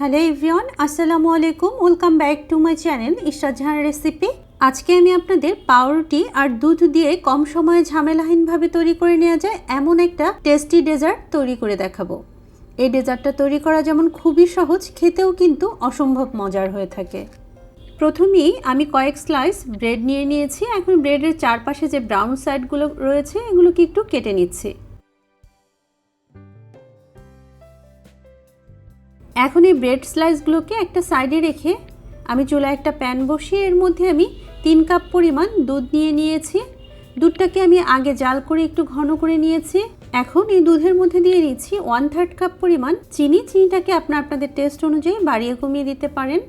Hello everyone আসসালামু আলাইকুম welcome back to my channel Ishrat Jahan recipe আজকে আমি আপনাদের পাউরুটি আর দুধ দিয়ে কম সময়ে ঝামেলাহীনভাবে তৈরি করে নেওয়া যায় এমন একটা টেস্টি ডেজার্ট তৈরি করে দেখাবো। এই ডেজার্টটা তৈরি করা যেমন খুবই সহজ, খেতেও কিন্তু অসম্ভব মজার হয়ে থাকে। প্রথমেই আমি কয়েক স্লাইস ব্রেড নিয়ে নিয়েছি। এখন ব্রেডের চারপাশে যে ব্রাউন সাইডগুলো রয়েছে, এগুলোকে একটু কেটে নিচ্ছি। এখন এই ব্রেড স্লাইসগুলোকে একটা সাইডে রেখে আমি চুলায় একটা প্যান বসিয়ে এর মধ্যে আমি তিন কাপ পরিমাণ দুধ নিয়ে নিয়েছি। দুধটাকে আমি আগে জাল করে একটু ঘন করে নিয়েছি। এখন এই দুধের মধ্যে দিয়ে নিচ্ছি ওয়ান থার্ড কাপ পরিমাণ চিনি। চিনিটাকে আপনার আপনাদের টেস্ট অনুযায়ী বাড়িয়ে কমিয়ে দিতে পারেন।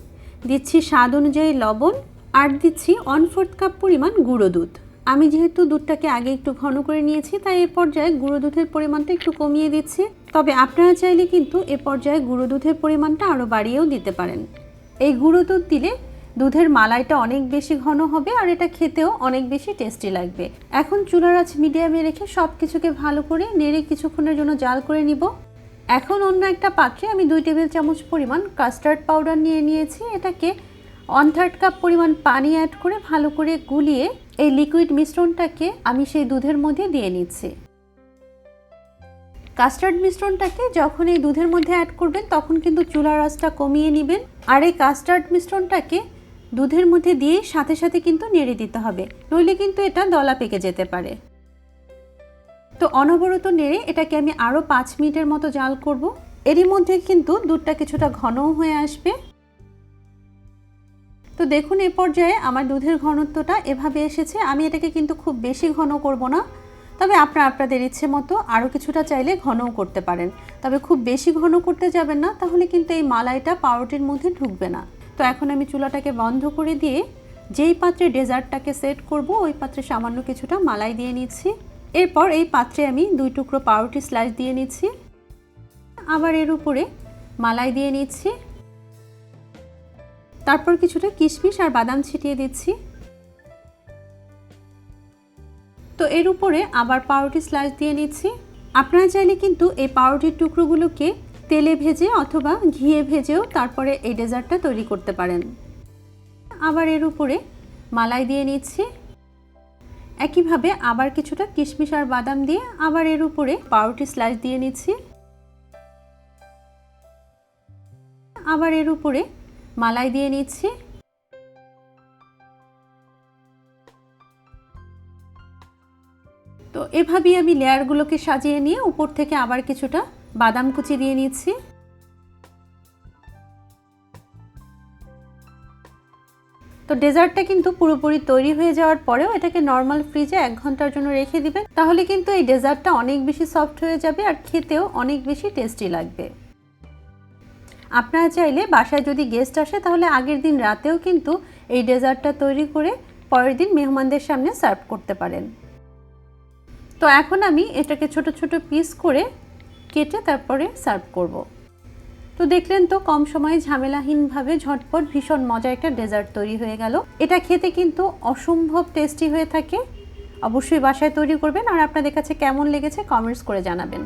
দিচ্ছি স্বাদ অনুযায়ী লবণ আর দিচ্ছি ওয়ান ফোর্থ কাপ পরিমাণ গুঁড়ো দুধ। আমি যেহেতু দুধটাকে আগে একটু ঘন করে নিয়েছি, তাই এ পর্যায়ে গুঁড়ো দুধের পরিমাণটা একটু কমিয়ে দিচ্ছি। তবে আপনারা চাইলে কিন্তু এ পর্যায়ে গুঁড়ো দুধের পরিমাণটা আরও বাড়িয়েও দিতে পারেন। এই গুঁড়ো দুধ দিলে দুধের মালাইটা অনেক বেশি ঘন হবে আর এটা খেতেও অনেক বেশি টেস্টি লাগবে। এখন চুলার আঁচ মিডিয়ামে রেখে সব কিছুকে ভালো করে নেড়ে কিছুক্ষণের জন্য জাল করে নিব। এখন অন্য একটা পাত্রে আমি দুই টেবিল চামচ পরিমাণ কাস্টার্ড পাউডার নিয়ে নিয়েছি। এটাকে ওয়ান থার্ড কাপ পরিমাণ পানি অ্যাড করে ভালো করে গুলিয়ে এই লিকুইড মিশ্রণটাকে আমি সেই দুধের মধ্যে দিয়ে নিচ্ছি। কাস্টার্ড মিশ্রণটাকে যখন এই দুধের মধ্যে অ্যাড করবেন, তখন কিন্তু চুলার আঁচটা কমিয়ে নেবেন আর এই কাস্টার্ড মিশ্রণটাকে দুধের মধ্যে দিয়ে সাথে সাথে কিন্তু নেড়ে দিতে হবে। নইলে কিন্তু এটা দলা পেকে যেতে পারে। তো অনবরত নেড়ে এটাকে আমি আরও পাঁচ মিনিটের মতো জাল করব। এরই মধ্যে কিন্তু দুধটা কিছুটা ঘনও হয়ে আসবে। তো দেখুন, এ পর্যায়ে আমার দুধের ঘনত্বটা এভাবে এসেছে। আমি এটাকে কিন্তু খুব বেশি ঘন করব না। তবে আপনারা, আপনাদের ইচ্ছে মতো আরও কিছুটা চাইলে ঘনও করতে পারেন। তবে খুব বেশি ঘন করতে যাবেন না, তাহলে কিন্তু এই মালাইটা পাউরুটির মধ্যে ঢুকবে না। তো এখন আমি চুলাটাকে বন্ধ করে দিয়ে যেই পাত্রে ডেজার্টটাকে সেট করব, ওই পাত্রে সামান্য কিছুটা মালাই দিয়ে নিচ্ছি। এরপর এই পাত্রে আমি দুই টুকরো পাউরুটি স্লাইস দিয়ে নিচ্ছি। আবার এর উপরে মালাই দিয়ে নিচ্ছি। তারপর কিছুটা কিশমিশ আর বাদাম ছিটিয়ে দিচ্ছি। তো এর উপরে আবার পাউরুটি স্লাইস দিয়ে নিচ্ছি। আপনারা চাইলে কিন্তু এই পাউরুটির টুকরোগুলোকে তেলে ভেজে অথবা ঘিয়ে ভেজেও তারপরে এই ডেজার্টটা তৈরি করতে পারেন। আবার এর উপরে মালাই দিয়ে নিচ্ছি। একইভাবে আবার কিছুটা কিশমিশ আর বাদাম দিয়ে আবার এর উপরে পাউরুটি স্লাইস দিয়ে নিচ্ছি। আবার এর উপরে মালাই দিয়ে নিচ্ছি। তো এভাবেই আমি লেয়ারগুলোকে সাজিয়ে নিয়ে উপর থেকে আবার কিছুটা বাদাম কুচি দিয়ে নিচ্ছি। তো ডেজার্টটা কিন্তু পুরোপুরি তৈরি হয়ে যাওয়ার পরেও এটাকে নর্মাল ফ্রিজে এক ঘণ্টার জন্য রেখে দিবেন। তাহলে কিন্তু এই ডেজার্টটা অনেক বেশি সফট হয়ে যাবে আর খেতেও অনেক বেশি টেস্টি লাগবে। আপনারা চাইলে বাসায় যদি গেস্ট আসে, তাহলে আগের দিন রাতেও কিন্তু এই ডেজার্টটা তৈরি করে পরের দিন মেহমানদের সামনে সার্ভ করতে পারেন। তো এখন আমি এটাকে ছোট ছোট পিস করে কেটে তারপরে সার্ভ করব। তো দেখলেন তো, কম সময়ে ঝামেলাহীনভাবে ঝটপট ভীষণ মজা একটা ডেজার্ট তৈরি হয়ে গেল। এটা খেতে কিন্তু অসম্ভব টেস্টি হয়ে থাকে। অবশ্যই বাসায় তৈরি করবেন। আর আপনাদের কাছে কেমন লেগেছে কমেন্টস করে জানাবেন।